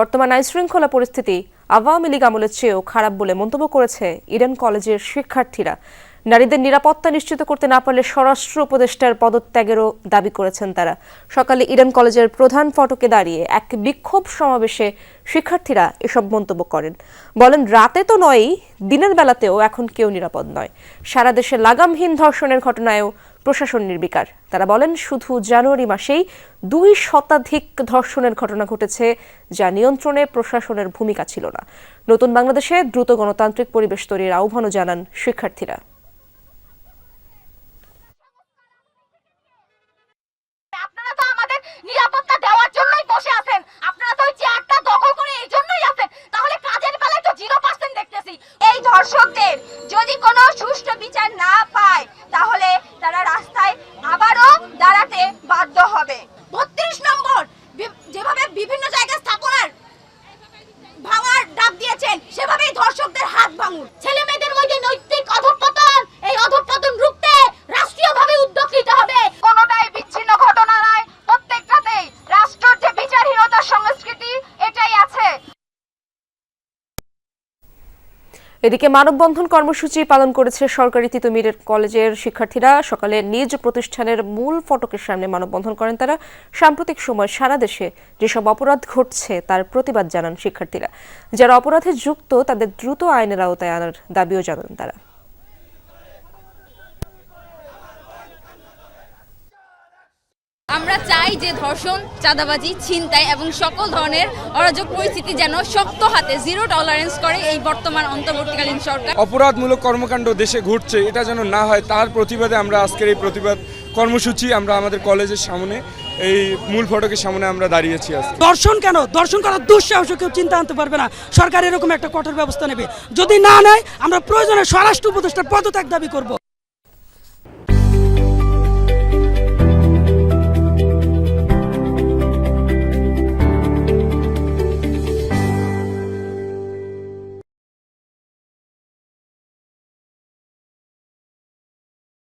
বর্তমান আইনশৃঙ্খলা পরিস্থিতি আওয়ামী লীগ আমলের চেয়েও খারাপ বলে মন্তব্য করেছে ইডেন কলেজের শিক্ষার্থীরা। নারীদের নিরাপত্তা নিশ্চিত করতে না পারলে স্বরাষ্ট্র উপদেষ্টার পদত্যাগেরও দাবি করেছেন তারা। সকালে ইডেন কলেজের প্রধান ফটকে দাঁড়িয়ে এক বিক্ষোভ সমাবেশে শিক্ষার্থীরা এসব মন্তব্য করেন। বলেন, রাতে তো নয়ই, দিনের বেলাতেও এখন কেউ নিরাপদ নয়। সারা দেশে লাগামহীন ধর্ষণের ঘটনায়ও প্রশাসন নির্বিকার। তারা বলেন, শুধু জানুয়ারি মাসেই দুই শতাধিক ধর্ষণের ঘটনা ঘটেছে যা নিয়ন্ত্রণে প্রশাসনের ভূমিকা ছিল না। নতুন বাংলাদেশে দ্রুত গণতান্ত্রিক পরিবেশ তৈরির আহ্বানও জানান শিক্ষার্থীরা। নিরাপত্তা দেওয়ার জন্যই বসে আছেন। আপনারা তো ওই করে এই জন্যই তাহলে কাজের বেলায় জিরো পার্সেন্ট দেখতেছি। এই ধর্ষকদের যদি কোনো সুষ্ঠু বিচার না পায়, তাহলে তারা ধর্ষকদের এদিকে মানববন্ধন কর্মসূচি পালন করেছে সরকারি তিতুমিরের কলেজের শিক্ষার্থীরা। সকালে নিজ প্রতিষ্ঠানের মূল ফটকের সামনে মানববন্ধন করেন তারা। সাম্প্রতিক সময় সারা দেশে যেসব অপরাধ ঘটছে, তার প্রতিবাদ জানান শিক্ষার্থীরা। যারা অপরাধে যুক্ত, তাদের দ্রুত আইনের আওতায় আনার দাবিও জানান তারা। আমরা চাই যে ধর্ষণ চাঁদাবাজি ছিনতাই এবং সকল ধরনের অরাজক পরিস্থিতি যেন শক্ত হাতে জিরো টলারেন্স করে এই বর্তমান অন্তর্বর্তীকালীন সরকার। অপরাধমূলক কর্মকাণ্ড দেশে ঘটছে এটা যেন না হয় তার প্রতিবাদে আমরা আজকের এই প্রতিবাদ কর্মসূচি আমরা আমাদের কলেজের সামনে এই মূল ফটকের সামনে আমরা দাঁড়িয়েছি আজকে। দর্শন কেন? দর্শন করার দুঃসাহস কেউ চিন্তা আনতে পারবে না। সরকার এরকম একটা কঠোর ব্যবস্থা নেবে। যদি না নেয় আমরা প্রয়োজনে স্বরাষ্ট্র উপদেষ্টার পদত্যাগ দাবি করব।